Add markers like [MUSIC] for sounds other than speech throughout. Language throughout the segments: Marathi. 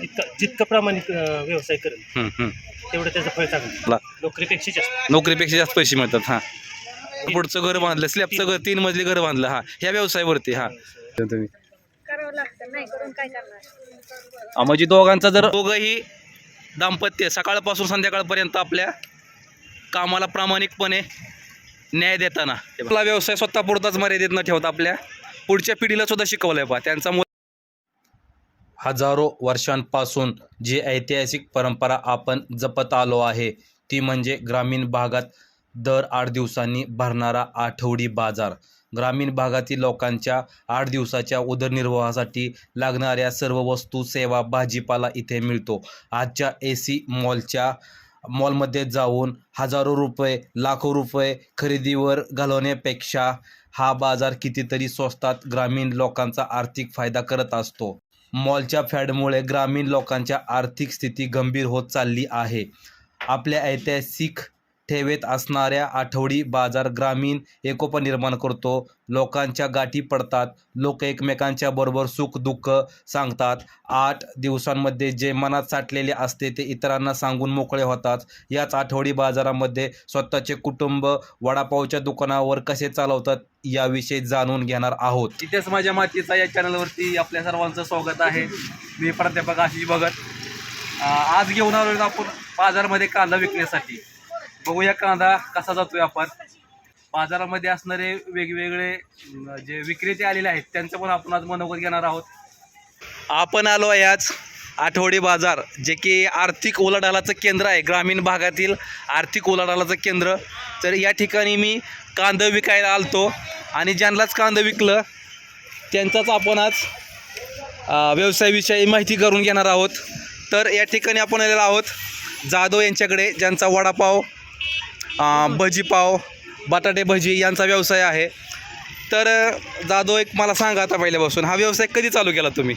इतकं जितकं प्रामाणिक अं, व्यवसाय करेल हं, हं. तेवढं त्याचं फळ चांगलं ला. नोकरीपेक्षा जास्त. नोकरीपेक्षा जास्त पैसे मिळतात हां. पुढचं घर बांधलं स्लॅबचं घर तीन मजली घर बांधलं हां. ह्या व्यवसायावरती हां. तुम्ही? करावं लागतं नाही करून काय करणार? अं, म्हणजे दोघांचा जर दोघंही दाम्पत्य सकाळपासून संध्याकाळपर्यंत आपल्या कामाला प्रामाणिकपणे न्याय देताना. आपला व्यवसाय स्वतः पुरताच मर्यादित न ठेवता आपल्या पुढच्या पिढीला सुद्धा शिकवलंय पहा त्यांचा मु- हजारो वर्षांपासून जी ऐतिहासिक परंपरा आपण जपत आलो आहे ती म्हणजे ग्रामीण भागात दर आठ दिवसांनी भरणारा आठवडी बाजार. ग्रामीण भागातील लोकांच्या आठ दिवसाच्या उदरनिर्वाहासाठी लागणाऱ्या सर्व वस्तू सेवा भाजीपाला इथे मिळतो. आजच्या ए सी मॉलच्या मॉलमध्ये जाऊन हजारो रुपये लाखो रुपये खरेदीवर घालवण्यापेक्षा हा बाजार कितीतरी स्वस्तात ग्रामीण लोकांचा आर्थिक फायदा करत असतो. मॉलच्या फॅडमुळे ग्रामीण लोकांच्या आर्थिक स्थिती गंभीर होत चालली आहे. आपल्या ऐतिहासिक ठेवेत असणाऱ्या आठवडी बाजार ग्रामीण एकोपा निर्माण करतो. लोकांच्या गाठी पडतात. लोक एकमेकांच्या बरोबर सुख दुःख सांगतात. आठ दिवसांमध्ये जे मनात साठलेले असते ते इतरांना सांगून मोकळे होतात. याच आठवडी बाजारामध्ये स्वतःचे कुटुंब वडापावच्या दुकानावर कसे चालवतात याविषयी जाणून घेणार आहोत. तिथेच माझ्या मातीचा या चॅनलवरती आपल्या सर्वांचं स्वागत आहे. मी प्राध्यापक आशिष भगत. आज घेऊन आलो आपण बाजारामध्ये कांदा विकण्यासाठी. बघूया कांदा कसा जातोय आपण. बाजारामध्ये असणारे वेगवेगळे जे विक्रेते आलेले आहेत त्यांचं पण आपण आज मनोगत घेणार आहोत. आपण आलो आहे आज आठवडी बाजार जे की आर्थिक उलाढालाचं केंद्र आहे. ग्रामीण भागातील आर्थिक उलाढालाचं केंद्र. तर या ठिकाणी मी कांदं विकायला आलतो आणि ज्यांनाच कांदं विकलं त्यांचाच आपण आज व्यवसायाविषयी माहिती करून घेणार आहोत. तर या ठिकाणी आपण आलेलो आहोत जाधव यांच्याकडे ज्यांचा वडापाव भजीपाव बटाटे भजी यांचा व्यवसाय आहे. तर जाधव एक मला सांगा आता पहिल्यापासून हा व्यवसाय कधी चालू केला तुम्ही?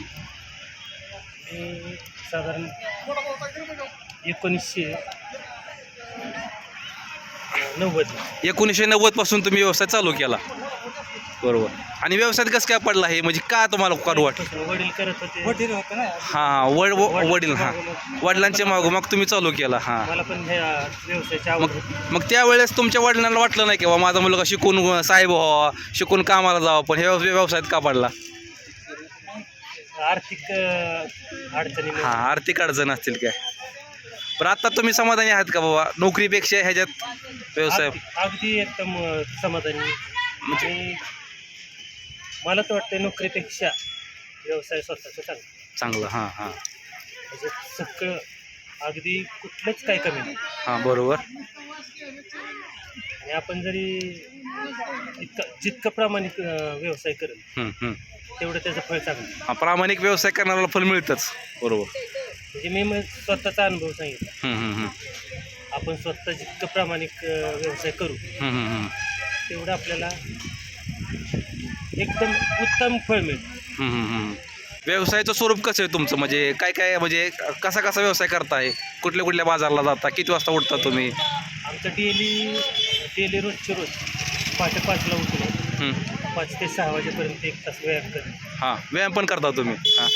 साधारण एकोणीसशे नव्वद. एकोणीसशे नव्वदपासून तुम्ही व्यवसाय चालू केला. बरोबर. आणि व्यवसायात कसं काय पडला हे म्हणजे का तुम्हाला करू वाटपासून वडील करत होते. वडील होतं ना. हां हां वड व- वडील हां. वडिलांच्या मागं मग तुम्ही चालू केला हां. मला पण ह्या व्यवसायाची आवड मग होती मग त्यावेळेस तुमच्या वडिलांना वाटलं नाही की बा माझा मुलगा शिकून साहेब व्हावा शिकून कामाला जावं पण हे व्यव- व्यवसायात का पडला? आर्थिक अं, अडचणीमुळे हां आर्थिक अडचण असतील काय? पण आता तुम्ही समाधानी आहात का बाबा? नोकरीपेक्षा ह्याच्यात व्यवसाय अगदी- अगदी एकदम अं, समाधानी. म्हणजे मला तर वाटतं नोकरीपेक्षा व्यवसाय स्वतःचा चांगला. चांगलं हां हां. म्हणजे सगळं अगदी कुठलंच काही कमी नाही. हां बरोबर. आणि आपण जरी इतकं जितकं प्रामाणिक अं, व्यवसाय करेल हं, हं. तेवढं त्याचं फळ चांगलं हा प्रामाणिक व्यवसाय करणाऱ्याला फल मिळतंच. बरोबर. म्हणजे मी मग स्वतःचा अनुभव सांगितला. हं, हं, हं. आपण स्वतः जितकं प्रामाणिक अं, व्यवसाय करू हं, हं, हं. तेवढं आपल्याला एकदम उत्तम फळ मिळतं. व्यवसायाचं स्वरूप कसं आहे तुमचं? म्हणजे काय काय म्हणजे कसा कसा व्यवसाय करताय? कुठल्या कुठल्या बाजारला जाता? किती वाजता उठता तुम्ही? आमचं डेली डेली रोजचे रोज पहाटे पाचला उठून हं. पाच ते सहा वाजेपर्यंत एक तास व्यायाम करेल हां व्यायाम पण करता तुम्ही? हां.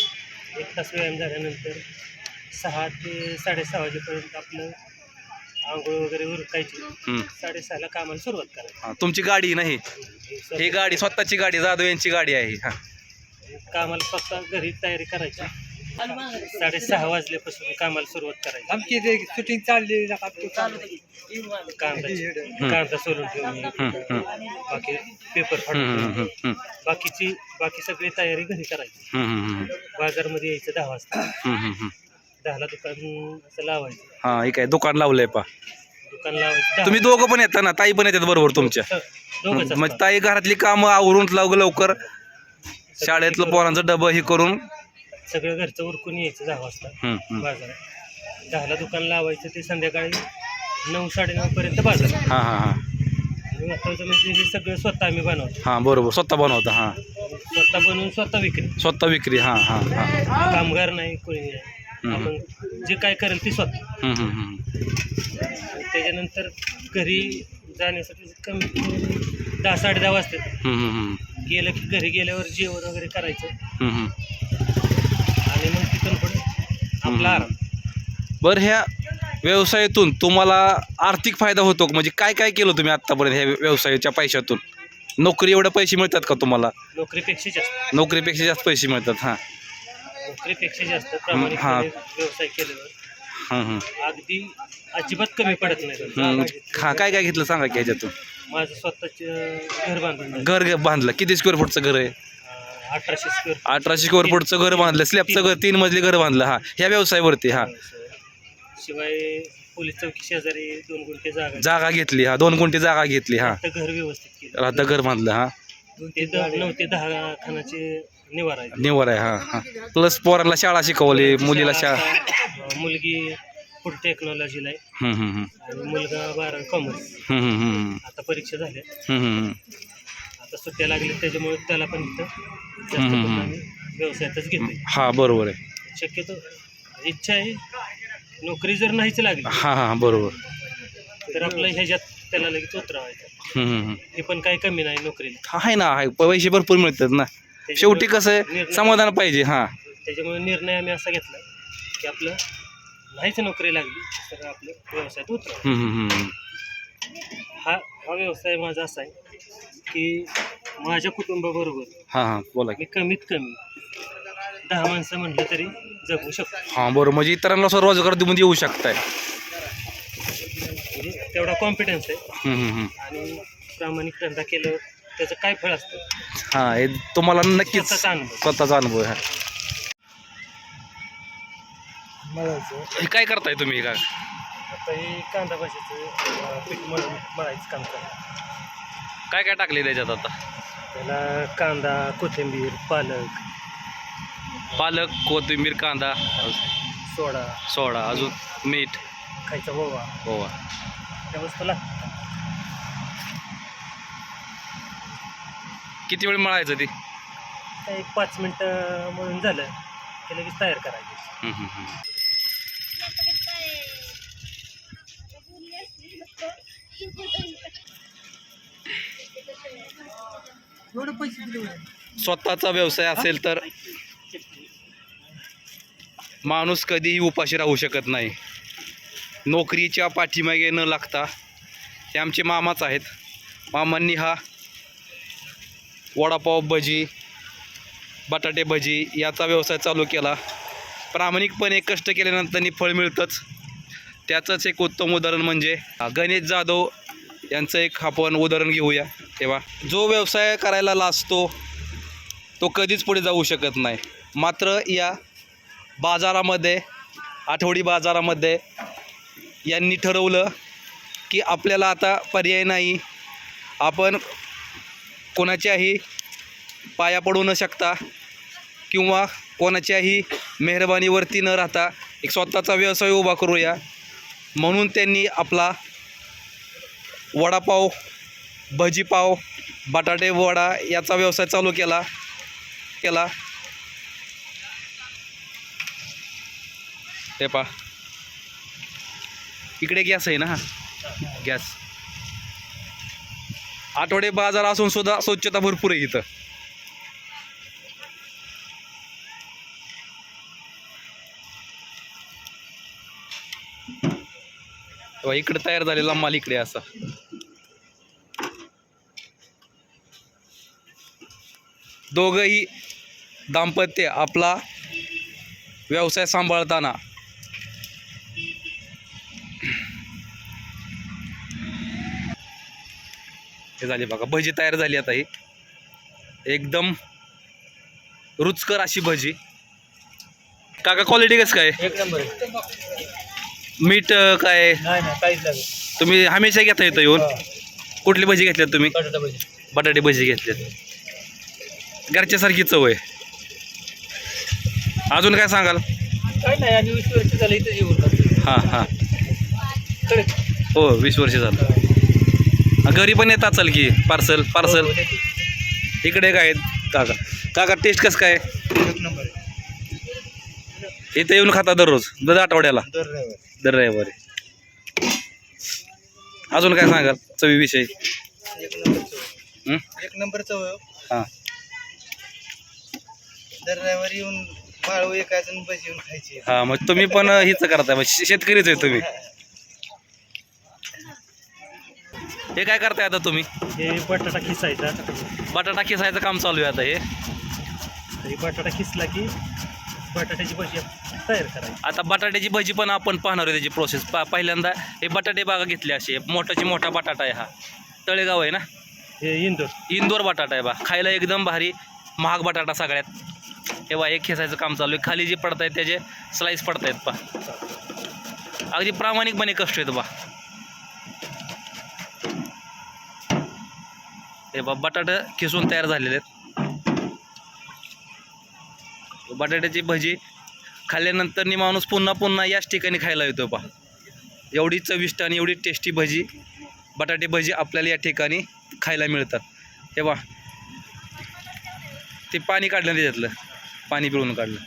एक तास व्यायाम झाल्यानंतर सहा ते साडेसहा वाजेपर्यंत आपलं आंघोळ वगैरे उरकायची. साडेसहाला कामाला सुरुवात करायची. हां तुमची गाडी नाही? ही गाडी स्वतःची गाडी जाधव यांची गाडी आहे हां कामाला फक्त घरी तयारी करायची. साडेसहा वाजल्यापासून कामाला सुरुवात करायची. आमची शूटिंग चालली कांदा कांदा सोलून हं. बाकी पेपर फाडून. बाकीची बाकी सगळी तयारी घरी करायची. बाजारमध्ये यायचं दहा वाजता. दहाला दुकान असं लावायचं. हां हे काय दुकान लावलंय पा. दुकान लावायचं. तुम्ही दोघं पण येता ना ताई पण येतात बरोबर तुमच्या. दोघंच असतात. ताई घरातली कामं आवरून लवकर लवकर. शाळेतलं पोरांचं डबं हे करून. सगळं घरचं उरकून यायचं दहा वाजता. बाजारात. दहाला दुकान लावायचं ते संध्याकाळी नऊ साडेनऊ पर्यंत बाजार हां हां हां. महत्वाचं म्हणजे हे सगळं स्वतः आम्ही बनवतो. हां बरोबर. स्वतः बनवता हां. स्वतः बनवून स्वतः विक्री. स्वतः विक्री हां हां हां. कामगार नाही कोणी नाही. आपण जे काय करेल ते स्वतः. हं, हं, हं. त्याच्यानंतर घरी जाण्यासाठी कमी कमी दहा साडे दहा वाजतात. गेलं की घरी गेल्यावर जेवण वगैरे करायचं. आणि मग तिथून पुढे आपला आराम. बरं ह्या व्यवसायातून तुम्हाला आर्थिक फायदा होतो का? म्हणजे काय काय केलं तुम्ही आत्तापर्यंत ह्या व्यवसायाच्या पैशातून? नोकरी एवढे पैसे मिळतात का तुम्हाला? नोकरीपेक्षा जास्त. नोकरीपेक्षा जास्त पैसे मिळतात हां. नोकरीपेक्षा जास्त हा. प्रामाणिकपणे व्यवसाय हां हां अगदी अजिबात कमी पडत नाही. काय काय घेतलं सांगा की ह्याच्यातून माझं स्वतःच घर बांधून झालं. घर बांधलं. किती स्क्वेअर फूटचं घर आहे? अं, अठराशे स्क्वेअर अठराशे स्क्वेअर फूटचं घर बांधलं. स्लॅबचं घर तीन मजली घर बांधलं. हा ह्या व्यवसायावरती हा. शिवाय पोलीस चौकी शेजारी दोन गुंठे जागा. जागा घेतली हा. दोन कोणती जागा घेतली हा. घर व्यवस्थित केलं. राहता घर बांधलं हा. ते द- नऊ ते दहा खानाचे निवार आहे निवर आहे हा हा. प्लस पोरांना शाळा शिकवली मुलीला शाळा मुलगी फूड टेक्नॉलॉजीला आहे. हम्म, हम्म, हम्म. आणि मुलगा बारा कॉमर्स हम्म, हम्म, हम्म. आता परीक्षा झाल्या. हम्म, हम्म. आता सुट्ट्या लागल्या त्याच्यामुळे त्याला पण इथं जास्त हम्म, हम्म, करून हम्म. आम्ही व्यवसायातच घेतोय. हा बरोबर आहे. शक्यतो इच्छा आहे नोकरी जर नाहीच लागली हा हा बरोबर. तर आपलं ह्याच्यात त्याला लगेच उतरवायचं. हम्म, हम्म, हम्म. हे पण काही कमी नाही नोकरीला. हा, आहे ना आहे. पैसे भरपूर मिळतात ना. शेवटी कसं आहे? समाधान पाहिजे हा. त्याच्यामुळे निर्णय आम्ही असा घेतला की आपलं नाहीच नोकरी लागली तर आपलं व्यवसायात हम्म. हा हा व्यवसाय माझा असा आहे की माझ्या कुटुंबाबरोबर हा हा बोला की. मी कमीत कमी दहा माणसं म्हटलं तरी जगू शकतो. हा बरोबर म्हणजे इतरांना सुद्धा रोजगार देऊन येऊ शकताय. म्हणजे तेवढा कॉन्फिडन्स आहे. हम्म, हम्म, हम्म. आणि प्रामाणिक धंदा केल्यावर त्याचं काय फळ असतं? हा हे तुम्हाला नक्कीच स्वतःचा अनुभव. स्वतःचा अनुभव आहे. हे काय करताय तुम्ही काय आता हे कांदा भाजीचं पीठ मळून मळायचं काम करतो काय काय टाकले त्याच्यात आता? त्याला कांदा कोथिंबीर पालक. पालक कोथिंबीर कांदा सोडा. सोडा अजून मीठ? खायचा ओवा. ओवा. त्या वस्तू लागतात किती वेळ मळायचं ते? काय एक पाच मिनटं मळून झालं की लगेच तयार करायचं. हम्म, हम्म, हम्म. स्वतःचा व्यवसाय असेल तर माणूस कधीही उपाशी राहू शकत नाही. नोकरीच्या पाठीमागे न लागता ते आमचे मामाच आहेत. मामांनी हा वडापाव भजी बटाटे भजी याचा व्यवसाय चालू केला. प्रामाणिकपणे कष्ट केल्यानंतर फळ मिळतंच. त्याचंच एक उत्तम उदाहरण म्हणजे गणेश जाधव यांचं एक आपण उदाहरण घेऊया. तेव्हा जो व्यवसाय करायला लाजतो तो कधीच पुढे जाऊ शकत नाही. मात्र या बाजारामध्ये आठवडी बाजारामध्ये यांनी ठरवलं की आपल्याला आता पर्याय नाही. आपण कोणाच्याही पाया पडू न शकता किंवा कोणाच्याही मेहरबानीवरती न राहता एक स्वतःचा व्यवसाय उभा करूया. म्हणून त्यांनी आपला वडापाव भजीपाव बटाटे वडा याचा व्यवसाय चालू केला केला. ते पा इकडे गॅस आहे ना? हा गॅस. आठवडे बाजार असून सुद्धा स्वच्छता भरपूर आहे इथं. तेव्हा इकडे तयार झालेला माल इकडे असा. दोघंही दाम्पत्य आपला व्यवसाय सांभाळताना हे झाली बघा. भजी तयार झाली आता ही. एकदम रुचकर अशी भजी. काका क्वालिटी कसं काय? एक नंबर मीठ अं, काय? नाही नाही काहीच लागेल तुम्ही हमेशा घेता येतं येऊन? कुठली भजी घेतल्यात तुम्ही? बटाटा भजी. बटाटे भजी घेतल्यात घरच्यासारखी चव आहे. अजून काय सांगाल? काय नाही आणि वीस वर्ष झालं इथं जेवण हां हां. हो वीस वर्ष झालं. घरी पण येतात चाल की पार्सल पार्सल इकडे काय काका. काका टेस्ट कसं काय? नंबर इथे येऊन खाता दररोज दर आठवड्याला. दर रविवार. अजून काय सांगाल? चवीविषयी एक नंबर चव. हं? एक नंबर चव आहे. हां. दर रविवारी येऊन आणि भजी येऊन खायची हा मग तुम्ही पण हीच करताय मग शेतकरीच आहे तुम्ही. [LAUGHS] हे काय करताय आता तुम्ही? हे बटाटा खिसायचा बटाटा किसायचं काम चालू आहे आता हे. हे बटाटा खिसला की बटाट्याची भजी तयार करायची. आता बटाट्याची भजी पण आपण पाहणार आहे त्याची प्रोसेस पा पहिल्यांदा हे बटाटे बागा घेतले असे. मोठाची मोठा बटाटा आहे हा. तळेगाव आहे ना? हे इंदोर. इंदोर बटाटा आहे बा. खायला एकदम भारी महाग बटाटा सगळ्यात. हे बा एक खेसायचं काम चालू आहे. खाली जे पडत आहेत त्याचे स्लाईस पडत आहेत पा. अगदी प्रामाणिकपणे कष्ट आहेत बा. हे बा बटाटे खिसून तयार झालेले आहेत. बटाट्याची भजी खाल्ल्यानंतर नी माणूस पुन्हा पुन्हा याच ठिकाणी खायला येतो पा एवढी चविष्ट आणि एवढी टेस्टी भजी बटाटे भजी आपल्याला या ठिकाणी खायला मिळतात. हे बा ते पाणी काढलं त्याच्यातलं पाणी पिळून काढलं.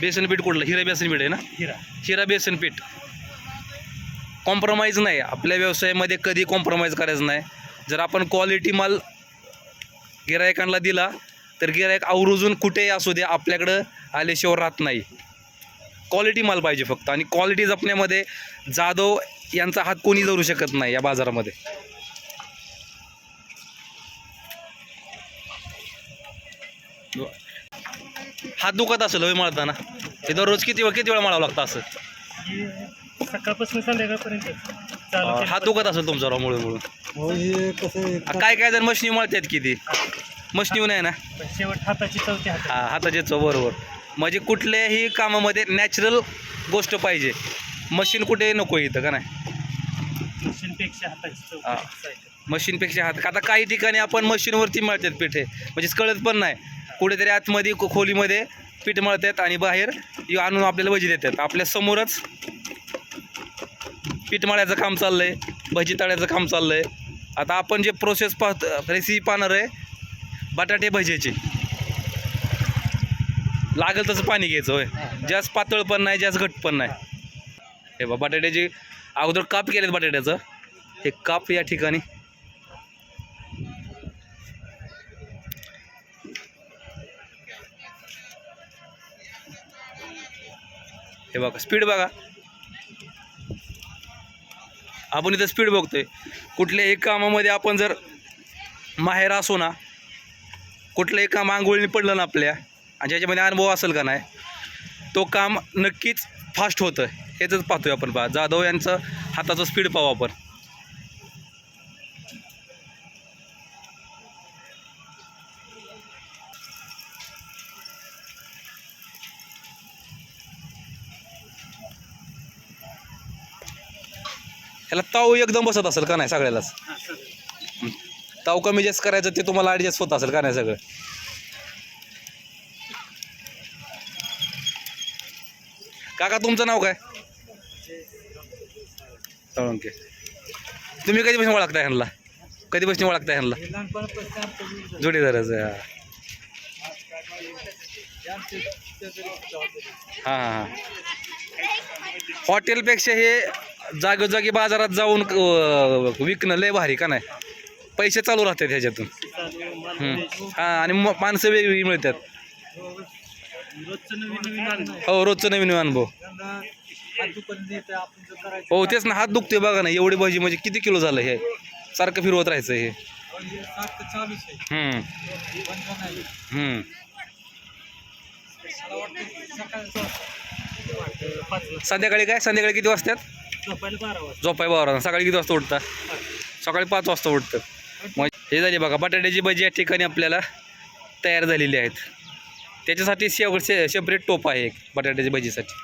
बेसन पीठ कुठलं? हिरा बेसन पीठ आहे ना? हिरा. हिरा बेसन पीठ कॉम्प्रोमाइज नाही. आपल्या व्यवसायामध्ये कधी कॉम्प्रोमाइज करायचं नाही. जर आपण क्वालिटी माल गिरायकांना दिला तर गिरायक आवर्जून कुठेही असू दे आपल्याकडं आल्याशिवाय राहत नाही. क्वालिटी माल पाहिजे फक्त. आणि क्वालिटी जपण्यामध्ये जाधव यांचा हात कोणी धरू शकत नाही या बाजारामध्ये. हात दुखत असेल होय मळताना. हे दररोज किती वेळ किती वेळा मळावं लागतं असं? सकाळपासून संध्याकाळपर्यंत चालू अं, केलं. हात दुखत असेल तुमचा राव मुळे मुळे हे कसं काय काय जण मशनी मळतात किती मशनी नाही ना? पण शेवट हाताची चौथी हात. हा हाताचे चव बरोबर. म्हणजे कुठल्याही कामामध्ये नॅचरल गोष्ट पाहिजे. मशीन कुठे नको इथं का नाही? मशीनपेक्षा हाताची हा. मशीनपेक्षा हात. आता काही ठिकाणी आपण मशीनवरती मळतात पिठे. म्हणजे कळत पण नाही. कुठेतरी आतमध्ये खो- खोलीमध्ये पीठ मळतात आणि बाहेर इ- आणून आपल्याला भजी देतात. आपल्या समोरच पीठ काम चाललं आहे भजी तळ्याचं काम चाललं आहे आता आपण जे प्रोसेस पाहतो रेसिपी पाहणार आहे बटाटे भजीची लागेल तसं पाणी घ्यायचं होय. जास्त पातळ पण नाही जास्त घट पण नाही. हे बा बटाट्याची अगोदर काप केलेत बटाट्याचं. हे काप या ठिकाणी. हे बघा स्पीड बघा. आपण इथं स्पीड बघतो आहे कुठल्याही कामामध्ये आपण जर माहेर असो ना कुठलंही काम आंघोळीने पडलं ना आपल्या आणि ज्याच्यामध्ये अनुभव असेल का नाही तो काम नक्कीच फास्ट होतं हेच पाहतोय आपण पहा. जाधव यांचं हाताचं स्पीड पाहू आपण. ह्याला ताव एकदम बसत असेल का नाही सगळ्यालाच? ताव कमी जास्त करायचं ते तुम्हाला ॲडजस्ट होत असेल का नाही सगळं? काका तुमचं नाव काय? साळुंके तुम्ही कधीपासून ओळखताय ह्यांना? कधीपासून ओळखताय ह्यांना? जोडीदाराचं हां हां हां. हॉटेलपेक्षा हे जागोजागी बाजारात जाऊन विकणं लय भारी का नाही? पैसे चालू राहतात ह्याच्यातून. हां आणि म- माणसं वेगवेगळी मिळतात. हो रोजचं नवीन अनुभव. हो तेच ना हात दुखते बघा ना एवढी भाजी म्हणजे किती किलो झालं हे? सारखं फिरवत राहायचं हे. हम्म. हम्म. संध्याकाळी काय? संध्याकाळी किती वाजतात? झोपायला बारा वाजता झोपाय बारा सकाळी किती वाजता उठता सकाळी पाच वाजता उठतं मग हे झाली बघा बटाट्याची भजी या ठिकाणी आपल्याला तयार झालेली आहेत. त्याच्यासाठी शेव शे सेपरेट टोप आहे एक बटाट्याच्या भजीसाठी.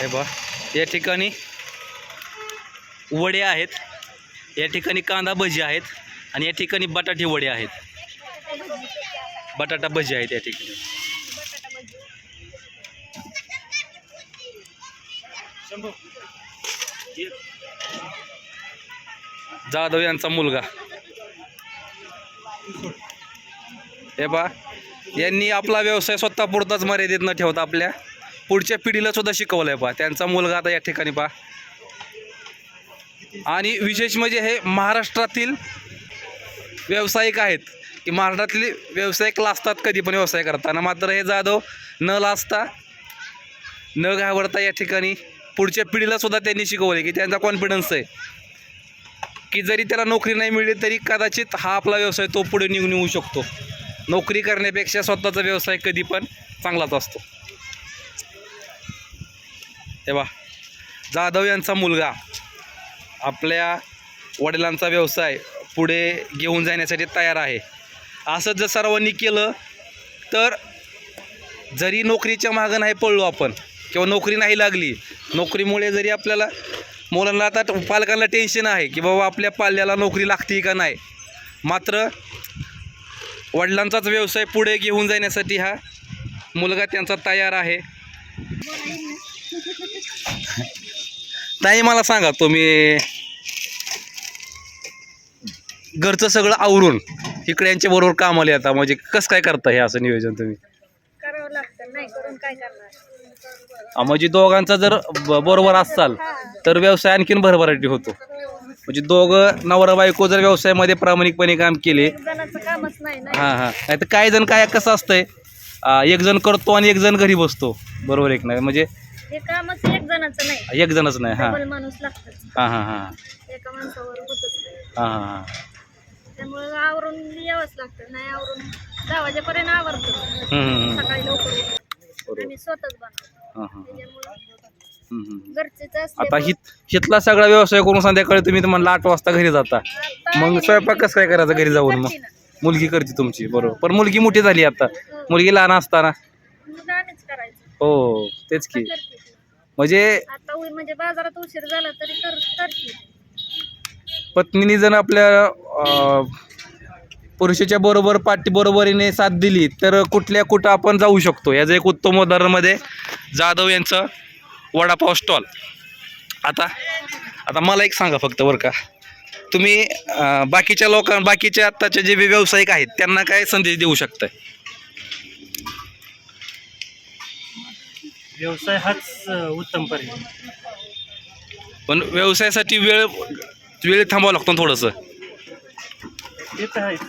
हे बा या ठिकाणी वडे आहेत. या ठिकाणी कांदा भजी आहेत. आणि या ठिकाणी बटाटे वडे आहेत. बटाटा भजी आहेत या ठिकाणी. जाधव यांचा मुलगा. हे बा यांनी आपला व्यवसाय स्वतः पुरताच मर्यादित न ठेवता आपल्या पुढच्या पिढीला सुद्धा शिकवलं आहे पा त्यांचा मुलगा आता या ठिकाणी पा आणि विशेष म्हणजे हे महाराष्ट्रातील व्यावसायिक आहेत. की महाराष्ट्रातले व्यावसायिक लाजतात कधी पण व्यवसाय करताना. मात्र हे जाधव न लाजता न घाबरता या ठिकाणी पुढच्या पिढीला सुद्धा त्यांनी शिकवले की त्यांचा कॉन्फिडन्स आहे. की जरी त्याला नोकरी नाही मिळली तरी कदाचित हा आपला व्यवसाय तो पुढे निघून येऊ शकतो. नोकरी करण्यापेक्षा स्वतःचा व्यवसाय कधी पण चांगलाच असतो. तेव्हा जाधव यांचा मुलगा आपल्या वडिलांचा व्यवसाय पुढे घेऊन जाण्यासाठी तयार आहे. असं जर सर्वांनी केलं तर जरी नोकरीच्या मागं नाही पडलो आपण किंवा नोकरी नाही लागली नोकरीमुळे जरी आपल्याला मुलांना आता पालकांना टेन्शन आहे की बाबा आपल्या पाल्याला नोकरी लागते का नाही? मात्र वडिलांचाच व्यवसाय पुढे घेऊन जाण्यासाठी हा मुलगा त्यांचा तयार आहे. ताई मला सांगा तुम्ही घरचं सगळं आवरून इकडे यांच्या बरोबर कामाला येता म्हणजे कसं काय करता हे असं नियोजन तुम्ही? करावं लागतं नाही करून काय करणार? हा, म्हणजे दोघांचा जर ब- बरोबर असाल तर व्यवसाय आणखीन भरभराटी होतो. म्हणजे दोघं नवरा बायको जर व्यवसायामध्ये प्रामाणिकपणे काम केले एक जणाचं कामच नाही ना हां हां. नाही तर काही जण काय कसं असतंय आ, एक जण करतो आणि एक जण घरी बसतो. बरोबर एक नाही? म्हणजे हे कामच एक जणाचं नाही. एक जणच नाही हां. डबल माणूस लागतं हां हां हां. एका माणसावर होतच नाही. हां हां हां. त्यामुळे आवरून यावंच लागतं. नाही आवरून दहा वाजेपर्यंत आवरतो. हम्म. सकाळी लवकर उठून. आम्ही स्वतःच बनवतो. हां हां. त्याच्यामुळं हम्म, हम्म. घरचेच आता असले हित हितला सगळा व्यवसाय करून संध्याकाळी तुम्ही तर म्हणला आठ वाजता घरी जाता. मग स्वयंपाक कसं काय करायचं घरी जाऊन मग? मुलगी करते तुमची बरोबर. पण मुलगी मोठी झाली आता. मुलगी लहान असताना. मग आम्हीच करायचं. हो तेच की. करते ती. म्हणजे आता उ- म्हणजे बाजारात उशीर झाला तरी कर करते. पत्नीने जर आपल्या पुरुषाच्या बरोबर पाठी बरोबरीने साथ दिली तर कुठल्या कुठं आपण जाऊ शकतो? याचं एक उत्तम उदाहरणमध्ये जाधव यांचं वडापाव स्टॉल आता आता मला एक सांगा फक्त बरं का. तुम्ही बाकीच्या लोकां बाकीच्या आत्ताचे जे व्यावसायिक आहेत त्यांना काय संदेश देऊ शकताय? व्यवसाय हाच उत्तम पर्याय. पण व्यवसायासाठी वेळ वेळ थांबावं लागतो ना थोडंसं. ते तर आहेच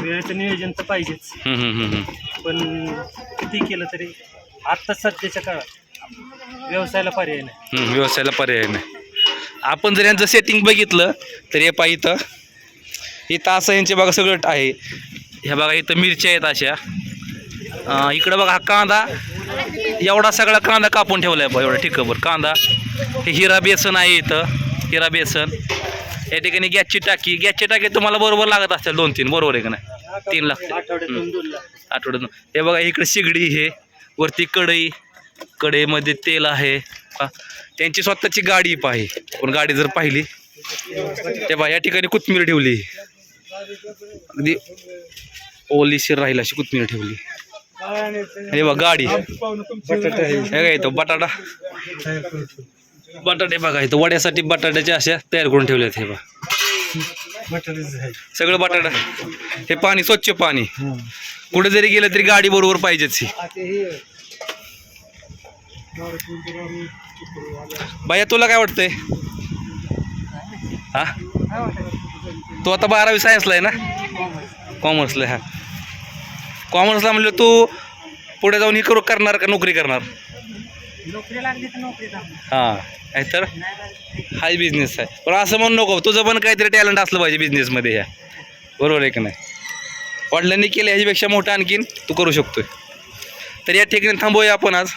वेळेचं नियोजन तर पाहिजेच. हम्म, हम्म, हम्म, हम्म. पण किती केलं तरी आत्ता सध्याच्या काळात व्यवसायाला पर्याय नाही. हम्म, व्यवसायाला पर्याय नाही. आपण जर यांचं सेटिंग बघितलं तर हे पहा इथं. इथं असं यांचे बघा सगळं आहे. ह्या बघा इथं मिरच्या आहेत अशा. अं, इकडं बघा हा कांदा. एवढा सगळा कांदा कापून ठेवला आहे बघा एवढा ठिकभर कांदा हे हिरा बेसन आहे इथं. हिरा बेसन. या ठिकाणी गॅसची टाकी गॅसची टाकी तुम्हाला बरोबर लागत असेल दोन तीन. बरोबर आहे का नाही? तीन लाख आठवड्यातून हे बघा इकडे शिगडी हे वरती कढई. कढईमध्ये तेल आहे. त्यांची स्वतःची गाडी आहे. पण गाडी जर पाहिली ते बघा या ठिकाणी कोथमीर ठेवली. अगदी ओलीशीर राहील अशी कोथमीर ठेवली. हे बघा गाडी. हे काय तो बटाटा. बटाटे बघा इथं वड्यासाठी बटाट्याच्या अशा तयार करून ठेवल्यात हे बघा. सगळं बटाटा. हे पाणी स्वच्छ पाणी. कुठे जरी गेलं तरी गाडी बरोबर पाहिजेच ही. भैया तुला काय वाटतंय? हा? तू आता बारावी सायन्सला आहे ना? कॉमर्सला हा. कॉमर्सला म्हणलं तू पुढे जाऊन ही करू करणार का नोकरी करणार? नोकरी लागली तर नोकरी हां नाही तर हाय बिझनेस आहे. पण असं म्हणू नको तुझं पण काहीतरी टॅलेंट असलं पाहिजे बिझनेसमध्ये ह्या. बरोबर आहे की नाही? वडिलांनी केलं ह्याच्यापेक्षा मोठं आणखीन तू करू शकतोय. तर या ठिकाणी थांबूया आपण आज.